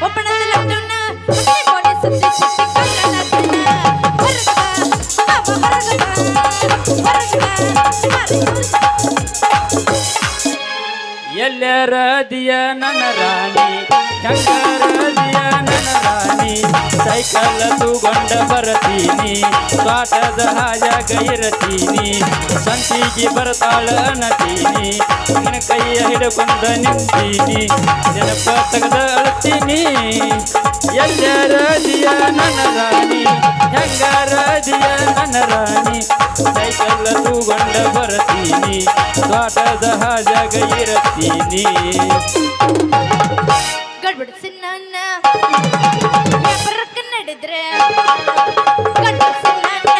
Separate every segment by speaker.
Speaker 1: ಒಬ್ಬನದ ಲಡ್ಡುನ ಹೊಟ್ಟೆ ಬೋಡಿ ಸುತ್ತಿ
Speaker 2: ಎಲ್ಲರದಿಯ ನನ್ನ ರಾಣಿ ಹೆಂಗರದಿಯ ನನ್ನ ರಾಣಿ, ಸೈಕಲ್ ತುಗೊಂಡ ಬರತೀನಿ ಸ್ವಾಟದ ಹಾಯ ಗೈರತೀನಿ ಸಂತಿಗೆ ಬರತಾಳ ನತೀನಿ ನಿನ್ನ ಕೈಯ ಹಿಡಕೊಂಡ ನಿಂತೀನಿ ನೆನಪ ತೆಗೆದ ಅಳ್ತೀನಿ. ಎಲ್ಲರದಿಯ ನನ್ನ ರಾಣಿ ಹೆಂಗರದಿಯ ನನ್ನ ರಾಣಿ, ಸೈಕಲ್ ತುಗೊಂಡ ಬರ್ತೀನಿ ಸ್ವಾಟದ ಹಾಜಾಗ ಇರತೀನಿ.
Speaker 1: నీ గడ్బడిసి నాన్న ఎవరికి నడిద్రే గడ్బడిసి నాన్న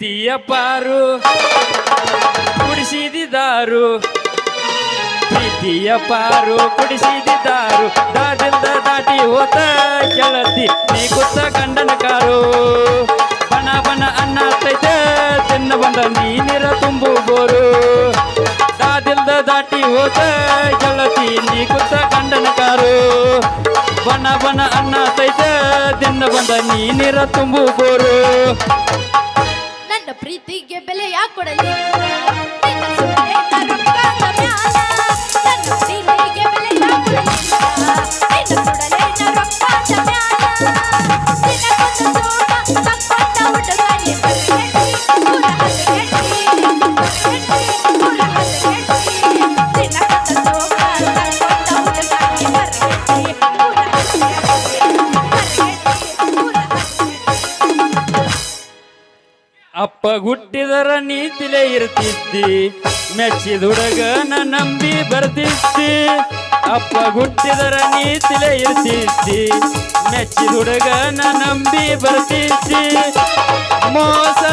Speaker 2: ಪ್ರೀತಿಯ ಪಾರು. ಕುಡಿಸಿದಿದಾರು. ಪ್ರೀತಿಯ ಪಾರು ಕುಡಿಸಿದಿದ್ದಾರು ದಾಟಿಂದ ದಾಟಿ ಹೋತ ಗೆಳತಿ, ನೀ ಕುತ್ತ ಗಂಡನ ಕಾರು. ಬಣ ಬಣ ಅನ್ನ ತೈತೆ ತಿನ್ನ ಬಂದ ನೀನಿರ ತುಂಬು ಬೋರು. ದಾದಿಲ್ದ ದಾಟಿ ಹೋತ ಗೆಳತಿ, ನೀ ಕುತ್ತ ಗಂಡನ ಕಾರು. ಬಣ ಬಣ ಅನ್ನ ತೈತೆ ತಿನ್ನ ಬಂದ ನೀನಿರ ತುಂಬು ಬೋರು.
Speaker 1: ನನ್ನ ಪ್ರೀತಿಗೆ ಬೆಲೆ ಯಾಕೆ ಕೊಡಲಿ
Speaker 2: ಅಪ್ಪ ಹುಟ್ಟಿದರ ನೀತಿಲೆ ಇರ್ತಿದ್ದಿ ಮೆಚ್ಚಿದ ನಂಬಿ ಬರ್ತಿದ್ದಿ. ಅಪ್ಪ ಗುಟ್ಟಿದರ ನೀತಿಲೆ ಇರ್ತಿದ್ದಿ ಮೆಚ್ಚಿದ ನಂಬಿ ಬರ್ತಿದ್ದಿ.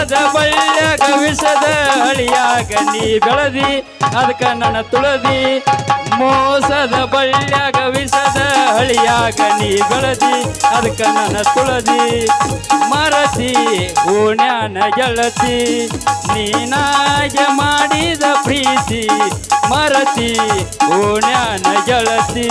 Speaker 2: ಮೋಸದ ಬಳ್ಳ್ಯಾಗ ವಿಷದ ಹಳಿಯಾಗ ನೀ ಬೆಳದಿ ಅದಕ್ಕ ನನ್ನ ತುಳದಿ ಮೋಸದ ಬಳ್ಳ್ಯಾಗ ವಿಷದ ಹಳಿಯಾಗ ನೀ ಬೆಳದಿ ಅದಕ್ಕ ನನ್ನ ತುಳದಿ ಮರತಿ ಓಣ್ಯಾನ ಗೆಳತಿ ನೀನಾಗೆ ಮಾಡಿದ ಪ್ರೀತಿ ಮರತಿ ಓಣ್ಯಾನ ಗೆಳತಿ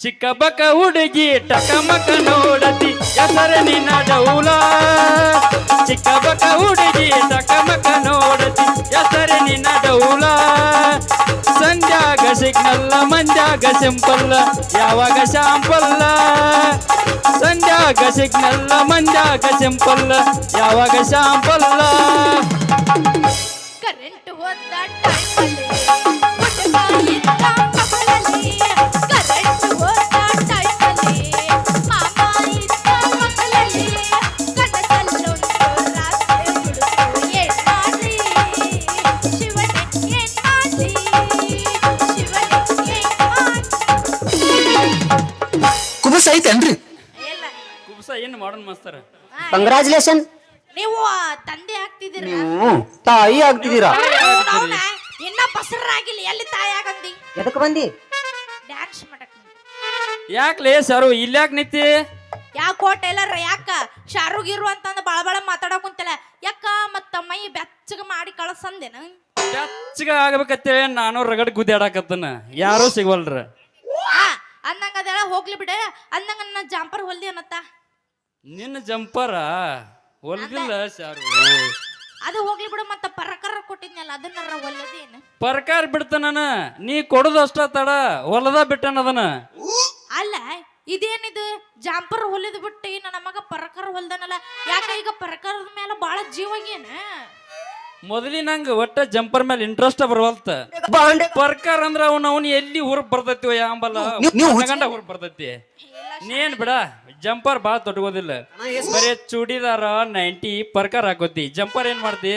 Speaker 2: ಚಿಕ್ಕ ಬಕ ಹುಡುಗಿ, ಟಕಮಕ ನೋಡತಿ, ಹೆಸರ ನಿನ್ನ ಡೌಲ ಚಿಕ್ಕ ಬಕ ಹುಡುಗಿ, ಟಕಮಕ ನೋಡತಿ, ಹೆಸರ ನಿನ್ನ ಡೌಲ ಸಂಧ್ಯಾಗ ಸಿಗ್ನಲ್ಲ ಮಂದ್ಯಾಗ ಸಿಂಪಲ್ಲ ಯಾವಾಗ ಶಾಂಪಲ್ಲ ಸಂಧ್ಯಾಗ ಸಿಗ್ನಲ್ಲ ಮಂದ್ಯಾಗ ಸಿಂಪಲ್ಲ ಯಾವಾಗ ಶಾಂಪಲ್ಲ
Speaker 1: ಕರೆಂಟ್ ಹೋದ
Speaker 2: ಮಾಡೋಣ ಮಾಸ್ತರ
Speaker 3: ಕಂಗ್ರಾಚುಲೇಷನ್
Speaker 1: ನೀವು ತಂದೆ ಆಗ್ತಿದ್ದೀರ
Speaker 3: ತಾಯಿ ಆಗ್ತಿದ್ದೀರಾ
Speaker 1: ಇನ್ನ ಬಸರಾಗಿಲ್ಲ ಎಲ್ಲಿ ತಾಯಿ ಆಗಂದಿ
Speaker 3: ಎದಕ್ಕೆ ಬಂದಿ
Speaker 1: ಡ್ಯಾನ್ಸ್ ಮಾಡಕ್
Speaker 2: ಯಾಕ್ಲೇ ಸರು ಇಲ್ಯಾಕ್ ನಿಂತಿ
Speaker 1: ಯಾಕ ಕೋಟ ಎಲ್ಲಾರ ಯಾಕ ಶಾರು ಗಿರು ಅಂತಂದ ಬಾಳ ಬಾಳ ಮಾತಾಡಕ್ ಕುಂತಲ್ಲ ಯಾಕ ಮತ್ತ ಮೈ ಬೆಚ್ಚಗ ಮಾಡಿ ಕಳಸಂದೇನ
Speaker 2: ಬೆಚ್ಚಗ ಆಗ್ಬೇಕತ್ತೇಳಿ ನಾನು ರಗಡ್ ಗುದ್ದಾಡಕತ್ತನ ಯಾರೂ ಸಿಗವಲ್ರ
Speaker 1: ಅಂದಂಗ ಅದೆಲ್ಲ ಹೋಗ್ಲಿ ಬಿಡ ಅಂದಂಗ ನನ್ನ ಜಾಂಪರ್ ಹೊಲ್ದಿ ಅನ್ನತ್ತ
Speaker 2: ನಿನ್ನ ಜಂಪರ ಹೊಲ್ದಿಲ್ಲ ಸಾರು
Speaker 1: ಅದು ಹೋಗ್ಲಿ ಬಿಡು ಮತ್ತೆ ಪರಕಾರ ಕೊಟ್ಟಿದ್ನಲ್ಲ ಅದನ್ನ ಪರಕಾರ
Speaker 2: ಪರ್ಕಾರ ಬಿಡ್ತಾನ ನೀ ಕೊಡೋದು ಅಷ್ಟ ತಡ ಹೊಲದ ಬಿಟ್ಟನ ಅದನ್ನ.
Speaker 1: ಅಲ್ಲ ಇದೇನಿದು? ಜಾಂಪರ್ ಹೊಲಿದ್ ಬಿಟ್ಟು ನನ್ನ ಮಗ ಪರಕಾರ ಹೊಲ್ದನಲ್ಲ ಯಾಕ ಈಗ ಪರಕಾರದ ಮೇಲೆ ಬಹಳ ಜೀವ ಏನ
Speaker 2: ಮೊದಲಿನಂಗ ಒಟ್ಟ ಜಂಪರ್ ಮೇಲೆ ಇಂಟ್ರೆಸ್ಟ್ ಬರವಲ್ತ. ಪರ್ಕಾರ ಅಂದ್ರ ಅವ್ನ ಅವ್ನ ಎಲ್ಲಿ ಊರ್ ಬರ್ತೈತಿ ಯಾಂಬಲ್ಲ ಗಂಡ ಊರ್ ಬರ್ತೈತಿ. ನೀನ್ ಬಿಡ ಜಂಪರ್ ಬಾಳ ತೊಟ್ಕೋದಿಲ್ಲ ಬರೀ ಚೂಡಿದಾರ ನೈಂಟಿ ಪರ್ಕರ್ ಹಾಕೋತಿ. ಜಂಪರ್ ಏನ್ ಮಾಡ್ತಿ?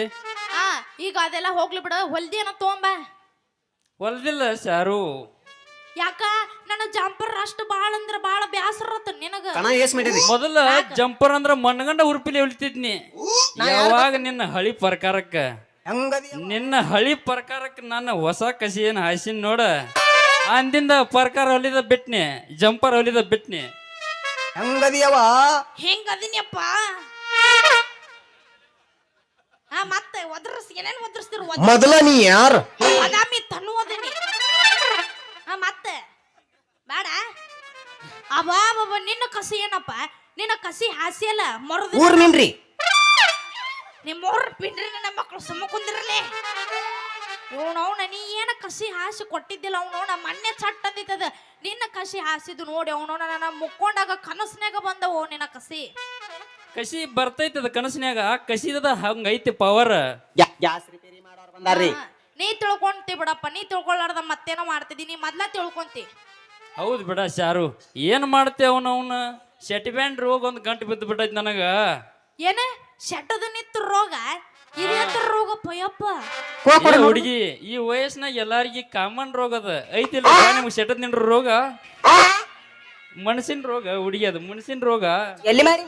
Speaker 1: ಆ ಈಗ ಅದೆಲ್ಲ ಹೋಗ್ಲಿ ಬಿಡು. ಹೊಲ್ದಿ ಏನೋ ತೊಗೊಂಬ.
Speaker 2: ಹೊಲ್ದಿಲ್ಲ ಸಾರು.
Speaker 1: ಯಾಕ? ನನ್ನ ಜಂಪರ್ ಅಷ್ಟು ಬಾಳ ಅಂದ್ರ ಬಾಳ ಬ್ಯಾಸರ ನಿನಗ.
Speaker 3: ಕಣ ಮಾಡಿರಿ
Speaker 2: ಮೊದಲ ಜಂಪರ್ ಅಂದ್ರ ಮಣ್ಣಗಂಡ ಉರುಪಿಲಿ ಉಳಿತಿದ್ನಿ. ಯಾವಾಗ ನಿನ್ನ ಹಳಿ ಪ್ರಕಾರಕ್ಕ? ನಿನ್ನ ಹಳಿ ಪ್ರಕಾರಕ್ಕೆ ನನ್ನ ಹೊಸ ಕಸಿ ಏನ್ ಹಾಸಿನ್ ನೋಡ. ಅಂದಿಂದ ಪ್ರಕಾರ ಹೊಲಿದ ಬಿಟ್ನಿ ಜಂಪರ್ ಹೊಲಿದ ಬಿಟ್ನಿ.
Speaker 3: ಹೆಂಗದಿಯವ?
Speaker 1: ಹೆಂಗ ಆ ಮತ್ತೆ ಒದರ್ಸ್ ಏನೇನ್ ಒದರ್ಸ್ತಿರು
Speaker 3: ಮೊದಲ ನೀ ಯಾರು?
Speaker 1: ಬಾದಾಮಿ ತನ್ನು ಅದನಿ. ಆ ಮತ್ತೆ? ಬೇಡ. ಅಬಾ ಬಾಬಾ ನಿನ್ನ ಕಸಿ ಏನಪ್ಪ? ನಿನ್ನ ಕಸಿ ಹಾಸಿಯಲ್ಲ ಮರದ
Speaker 3: ಊರ್ ನಿನ್ರಿ
Speaker 1: ನಿಮ್ಮವ್ರ ಪಿಂಡ್ರಿ ನನ್ನ ಮಕ್ಕಳು ಸುಮ್ಮ ಕುಂದಿರಲಿ. ಇವನವನ ನೀ ಏನ ಕಸಿ ಹಾಸಿ ಕೊಟ್ಟಿದ್ದಿಲ್ಲ ಅವನವನ ಮೊನ್ನೆ ಚಟ್ ಅಂದಿತ್ತದ. ನಿನ್ನ ಕಸಿ ಹಾಸಿದ್ದು ನೋಡಿ ಅವನವನ ನನ್ನ ಮುಕ್ಕೊಂಡಾಗ ಕನಸ್ನ್ಯಾಗ ಬಂದವು ನಿನ್ನ ಕಸಿ.
Speaker 2: ಕಸಿ ಬರ್ತೈತದ ಕನಸಿನ್ಯಾಗ ಕಸಿದದ ಕಸಿದ ಹಂಗೈತಿ ಪವರ್
Speaker 3: ಗ್ಯಾಸ್ ರಿಪೇರಿ ಮಾಡೋರು ಬಂದಾರ್ರಿ.
Speaker 1: ಹಾ, ನೀ ತಿಳ್ಕೊಂತಿ ಬಿಡಪ್ಪ ನೀ ತಿಳ್ಕೊಳ್ಳಾರ್ದ ಮತ್ತೇನೋ ಮಾಡ್ತಿದ್ದಿ ನೀ ಮೊದ್ಲ ತಿಳ್ಕೊಂತಿ.
Speaker 2: ಹೌದು ಬಿಡ ಶಾರು ಏನ್ ಮಾಡ್ತೇವ ಅವನ ಸೆಟಿಬ್ಯಾಂಡ್ ರೋಗ ಒಂದು ಗಂಟು ಬಿದ್ದು ಬಿಟ್ಟೈತಿ ನನಗ.
Speaker 1: ಏನ? ಶೆಟ್ಟದ ನಿತ್ತು ರೋಗ? ಇದೇಂತ ರೋಗ ಪಯಪ್ಪ.
Speaker 2: ಏ ಹುಡುಗಿ ಈ ವಯಸ್ಸಿನಾಗ ಎಲ್ಲಾರ್ಗಿ ಕಾಮನ್ ರೋಗ ಅದ. ಐತಿಲ್ಲ ನಿಮ್ಗೆ ಸೆಟದ್ ನಿಂಡ್ರ ರೋಗ? ಮನಸ್ಸಿನ ರೋಗ ಹುಡುಗಿ ಅದು ಮನಸ್ಸಿನ ರೋಗ.
Speaker 3: ಎಲ್ಲಿ ಮಾರಿ?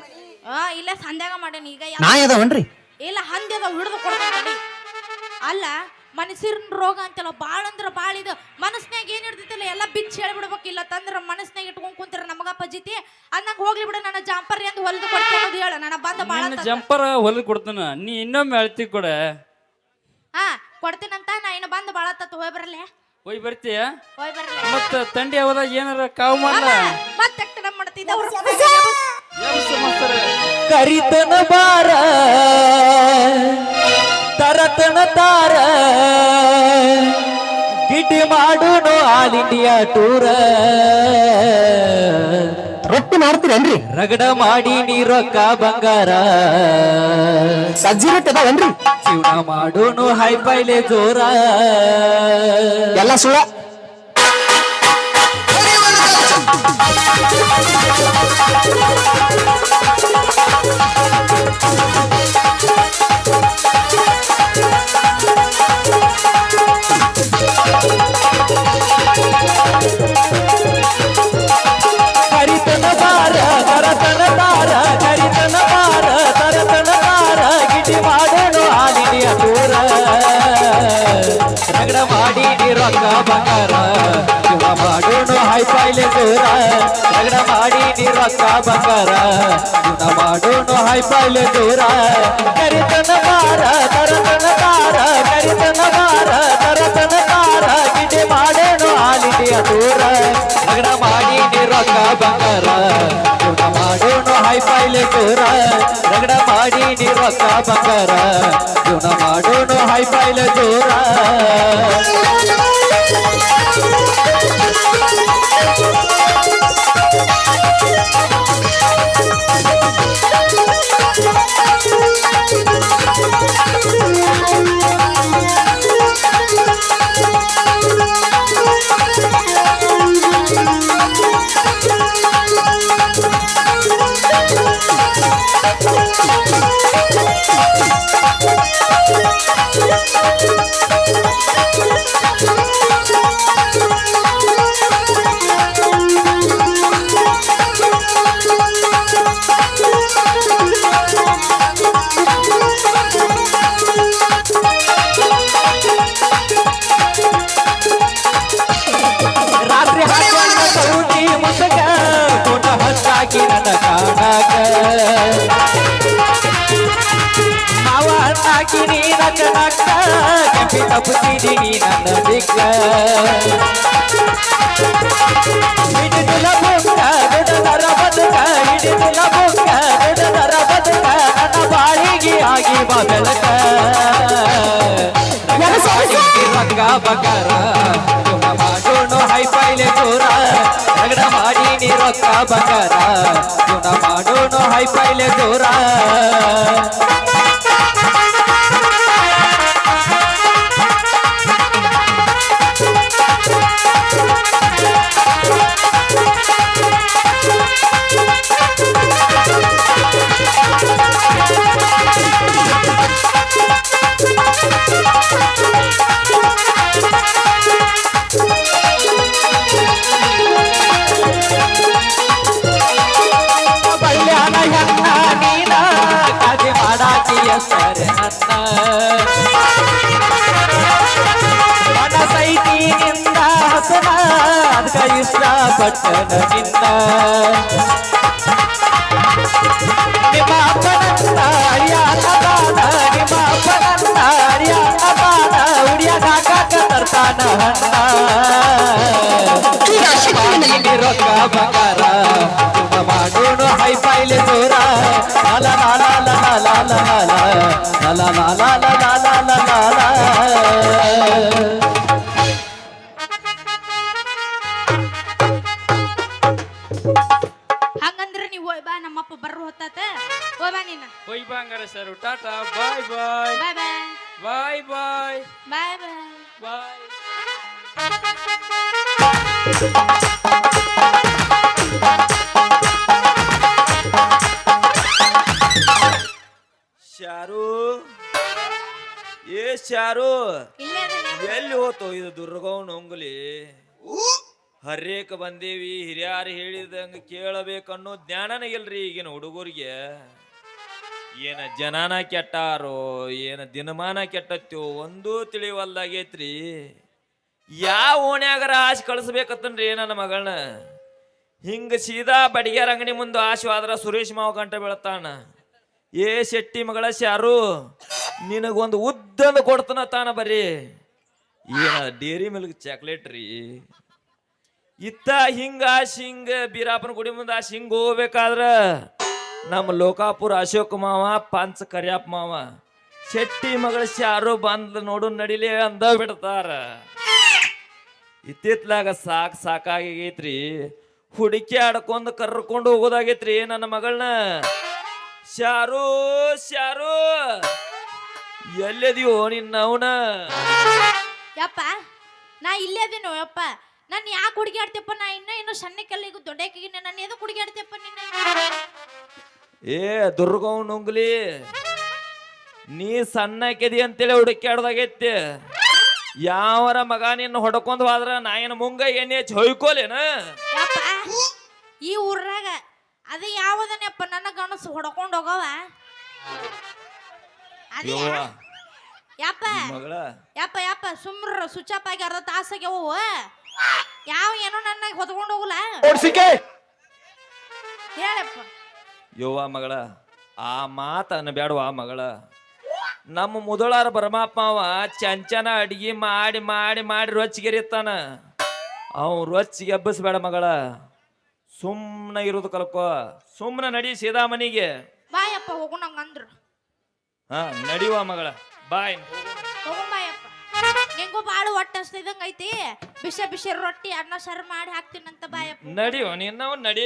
Speaker 1: ಆ ಇಲ್ಲ ಸಂಧ್ಯಾಗ ಮಾಡೇನಿ. ಈಗ ಯಾ-
Speaker 3: ನಾಯಿ ಅದಾವನ್ರಿ?
Speaker 1: ಇಲ್ಲ ಹಂದ್ಯದ ಹಿಡಿದು ಕೊಡ್ತಾನೆ ಅಲ್ಲ ಮನಸ್ಸಿನ ರೋಗ ಅಂತಲ್ಲ ಭಾಳ ಅಂದ್ರೆ ಭಾಳ ಇದು. ಮನಸ್ಸಿನಾಗ ಏನು ಇರ್ತೈತಿಲ್ಲ ಎಲ್ಲ ಬಿಚ್ಚಿ ಹೇಳ್ಬಿಡ್ಬೇಕು. ಇಲ್ಲ ತಂದ್ರ ಮನಸ್ನ್ಯಾಗ ಇಟ್ಕೊಂಡ್ ಕುಂತಿರ ನಮಗ ಪಜಿತಿ ಅನ್ನಂಗ ಹೋಗ್ಲಿ ಬಿಡ ನನ್ನ ಜಾಂಪರ್ ಎಂದು ಹೊಲ್ದು ಕೊಡ್ತೇನೆ ಹೇಳ. ನನ್ನ ಬಂದ ಬಾಳ
Speaker 2: ನಿನ್ನ ಜಂಪರ್ ಹೊಲದ್ ಕೊಡ್ತಾನ. ನೀ ಇನ್ನೊಮ್ಮೆ ಹೇಳ್ತಿ ಕೊಡ.
Speaker 1: ಹಾ ಕೊಡ್ತೀನಂತ ನಾ ಇನ್ನು ಬಂದು ಬಾಳ ತತ್ತು ಹೋಯ್ ಬರಲೆ.
Speaker 2: ಹೋಯ್ ಬರ್ತೀಯ?
Speaker 1: ಹೋಯ್ ಬರಲೆ.
Speaker 2: ಮತ್ತೆ ತಂಡಿ ಅವರ ಏನಾರ ಕಾವು ಮಾಡ್ಲ?
Speaker 1: ಮತ್ತೆ ನಮ್ಮ ಮಾಡ್ತಿದ್ದ
Speaker 4: ಕರಿತನ ಬಾರ ತಾರ ಗಿಡ್ಡಿ ಮಾಡೋನು ಆಲ್ ಇಂಡಿಯಾ ಟೂರ.
Speaker 3: ರೊಟ್ಟಿ ಮಾಡ್ತೀರೇನ್ರಿ?
Speaker 4: ರಗಡ ಮಾಡಿ ನೀ ರೊಕ್ಕ ಬಂಗಾರ.
Speaker 3: ಸಜ್ಜಿ ರೊಟ್ಟಿ ಅದಾವನ್ರಿ?
Speaker 4: ಜೀವನ ಮಾಡೋನು ಹೈ ಪೈಲೆ ಜೋರ.
Speaker 3: ಎಲ್ಲ ಸುಳ
Speaker 4: ಪೈಲೆ ಜಗಳ ಮಾಡಿ ನೀ ರೊಕ್ಕ ಬಂಗಾರ. ಜೀವನ ಮಾಡುನು ಹೈ ಪೈಲೆ ಜೋರ ಕರಿತನ ಬಾರ ತರತನ ಬಾರ ಕರಿತನ ಬಾರ ತರತನ ಬಾರ ಗಿಡ್ಡಿ ಮಾಡೇನು ಆಲ್ ದೂರ. ಜಗಳ ಮಾಡಿ ನೀ ರೊಕ್ಕ ಬಂಗಾರ. ಜೀವನ ಮಾಡೋನು ಹೈ ಪೈಲೆ ಜೋರ ರಗಡ ಮಾಡಿ ನೀ ರೊಕ್ಕ ಬಂಗಾರ. ಜೀವನ ಮಾಡೋನು Thank ಪೈಲೆ ಜೋರ ರಾತ್ರಿ ನನ್ನ ಕಾಣಕ ಮಾವಣ್ಣಾಕಿ ನೀ ನನ್ನ ನಕ್ಕ ಕೆಂಪಿ ತಪ್ಪುತ್ತೀನಿ ನೀ ನನ್ನ ದಿಕ್ಕ ಹಿಡಿದುಲ ಬುಕ್ಕ ಬಿಡದರ ಬದುಕ ಹಿಡಿದುಲ ಬುಕ್ಕ ಬಿಡದರ ಬದುಕ ನನ್ನ ಬಾಳಿಗೆ ಆಗಿ ಬಾ ಬೆಳಕ ರೊಕ್ಕ ಬಕಾರ ಜೀವನ ಮಾಡೋಣ ಹೈ ಪೈಲೆ ಚೋರ ಜಗಳ ಮಾಡಿ ನೀ ರೊಕ್ಕ ಬಂಗಾರ. ಗುಣ ಮಾಡೋಣ ಹೈ ಪೈಲೆ ದೂರ ಅಪ್ಪನನ್ನ ಅಳಿಯಾನ ಬಾನ ನಿಮ್ಮ ಅಪ್ಪನನ್ನ ಅಳಿಯಾನ ಬಾನ ಉಡಿಯಾಗ ಹಾಕಾಕ ತರ್ತಾನ ಹಣ್ಣ ರೊಕ್ಕ ಬಂಗಾರ ಮಾಡೋಣ ಹೈ ಪೈಲೆ ದೂರ ಲಾಲ ಲಾಲ ಲಾಲ ಲಾಲ ಲಾಲ ಲಾಲ ಲಾಲ ಲಾಲ ಲಾಲ ಲಾಲ
Speaker 1: ಹಂಗಂದ್ರೆ ನೀವು ಹೋಯ್ ಬಾ ನಮ್ಮಪ್ಪ ಬರ್ರು ಹೊತ್ತಾತ. ಹೋಯ್ ಬಾ ನೀನು.
Speaker 2: ಹೋಯ್ ಬಂಗಾರ ಸರ್. ಟಾಟಾ ಬಾಯ್ ಬಾಯ್.
Speaker 1: ಬಾಯ್ ಬಾಯ್.
Speaker 2: ಬಾಯ್ ಬಾಯ್.
Speaker 1: ಬಾಯ್ ಬಾಯ್.
Speaker 2: ಬಾಯ್.
Speaker 5: ಶಾರು. ಏ ಶಾರು. ಎಲ್ಲಿ ಹೋತು ಇದು ದುರ್ಗವನ ಉಂಗುಲಿ? ಹರ್ರೇಕ ಬಂದೇವಿ ಹಿರಿಯಾರು ಹೇಳಿದಂಗೆ ಕೇಳಬೇಕನ್ನೋ ಜ್ಞಾನನ ಇಲ್ರಿ ಈಗಿನ ಹುಡುಗರಿಗೆ. ಏನ ಜನಾನ ಕೆಟ್ಟಾರೋ, ಏನ ದಿನಮಾನ ಕೆಟ್ಟತ್ತೋ ಒಂದೂ ತಿಳಿವಲ್ದಾಗೈತ್ರಿ. ಯಾವ ಓಣ್ಯಾಗರ ಆಶೆ ಕಳಿಸ್ಬೇಕತ್ತನ್ರಿ ನನ್ನ ಮಗಳನ್ನ. ಹಿಂಗ ಸೀದಾ ಬಡಿಗೆರ ಅಂಗಡಿ ಮುಂದೆ ಆಶು ಆದ್ರ ಸುರೇಶ್ ಮಾವ ಗಂಟೆ ಬೀಳತಾನ ಏ ಶೆಟ್ಟಿ ಮಗಳ ಶಾರು, ನಿನಗೊಂದು ಉದ್ದನ ಕೊಡ್ತಾನ ತಾನ ಬರ್ರಿ ಏನ ಡೇರಿ ಮಿಲ್ಕ್ ಚಾಕ್ಲೇಟ್ ರೀ ಇತ್ತ ಹಿಂಗ ಶಿಂಗ ಬೀರಾಪನ ಗುಡಿ ಮುಂದೆ ಶಿಂಗ್ ಹಿಂಗ ಹೋಗ್ಬೇಕಾದ್ರ ನಮ್ಮ ಲೋಕಾಪುರ ಅಶೋಕ್ ಮಾವ, ಪಂಚ ಕರ್ಯಾಪ್ ಮಾವ, ಶೆಟ್ಟಿ ಮಗಳ ಶಾರು ಬಂದ್ ನೋಡು ನಡಿಲಿ ಅಂದ ಬಿಡ್ತಾರ. ಇತ್ತಿತ್ಲಾಗ ಸಾಕ್ ಸಾಕಾಗೈತ್ರಿ. ಹುಡುಕಿ ಆಡ್ಕೊಂಡು ಕರ್ಕೊಂಡು ಹೋಗೋದಾಗೈತ್ರಿ ನನ್ನ ಮಗಳನ್ನ. ಶಾರು ಶಾರು ಎಲ್ಲದಿಯೋ ನಿನ್ನ ಅವನ
Speaker 1: ಯಪ್ಪ, ನಾ ಇಲ್ಲೇ ಅದೀನೋ ಯಪ್ಪ ನಾನು ಯಾಕೆ ಹುಡುಗಾಡ್ತಪ್ಪ ನಾ ಇನ್ನ ಇನ್ನು ಸಣ್ಣಕ್ಕೆಲ್ಲ ದೊಡ್ಡಕ್ಕಿನ ನಾನು ಎದು ಹುಡುಗಾಡ್ತಪ್ಪ ನಿನ್ನ
Speaker 5: ಏ ದುರ್ಗವ್ ನುಂಗ್ಲಿ ನೀ ಸಣ್ಣಕ್ಕೆದಿ ಅಂತೇಳಿ ಹುಡುಕ್ಯಾಡ್ದಾಗೈತಿ. ಯಾವರ ಮಗ ನಿನ್ನ ಹೊಡ್ಕೊಂಡ್ ಹೋದ್ರ ನಾ ಏನು ಮುಂಗ ಏನೇ ಹಚ್ಚಿ ಹೊಯ್ಕೋಲೇನ?
Speaker 1: ಯಪ್ಪ ಈ ಊರಾಗ ಅದು ಯಾವುದನಪ್ಪ ನನ್ನ ಗಣಸು ಹೊಡ್ಕೊಂಡು ಹೋಗವ? ಅದೇ
Speaker 5: ಯಾಪ
Speaker 1: ಯಪ್ಪ
Speaker 5: ಮಗಳ?
Speaker 1: ಯಪ್ಪ ಯಪ್ಪ ಸುಮ್ರ ಸುಚಾಪ್ ಆಗಿ ಅರ್ಧ ತಾಸಾಗ್ಯವ ಯಾವ ಏನೋ ನನ್ನ ಹೊತ್ಕೊಂಡು ಹೋಗಲ್ಲ
Speaker 3: ಓಡಿಸಿಕೆ!
Speaker 1: ಹೇಳಪ್ಪ.
Speaker 5: ಯವ್ವ ಮಗಳ ಆ ಮಾತ ಅನ್ನಬ್ಯಾಡವ ಮಗಳ. ನಮ್ಮ ಮೊದಲಾರ ಬ್ರಹ್ಮಪ್ಪ ಅವ ಚಂಚನ ಅಡಿಗೆ ಮಾಡಿ ಮಾಡಿ ಮಾಡಿ ರೊಚ್ಚಿಗೆರಿತಾನ ಅವ್ ರೊಚ್ಚಿಗೆ ಎಬ್ಬಸ್ಬೇಡ ಮಗಳ. ಸುಮ್ಮನೆ ಇರೋದು ಕಲ್ಕೋ. ಸುಮ್ಮನೆ ನಡಿ ಸೀದಾ ಮನೆಗೆ
Speaker 1: ಬಾಯಪ್ಪ ಹೋಗೋಣ ಹಂಗಂದ್ರು
Speaker 5: ಹಾ ನಡಿವ ಮಗಳ. ಬಾಯ್.
Speaker 1: ನಿಂಗೂ ಬಾಳು ಹೊಟ್ಟೆ ಐತಿ ಬಿಸಿ ಬಿಸಿ ರೊಟ್ಟಿ ಅನ್ನ ಸಾರು ಮಾಡಿ ಹಾಕ್ತೀನಂತ ಬಾಯಪ್ಪ.
Speaker 5: ನಡಿ ನಿನ್ನವ್ ನಡಿ.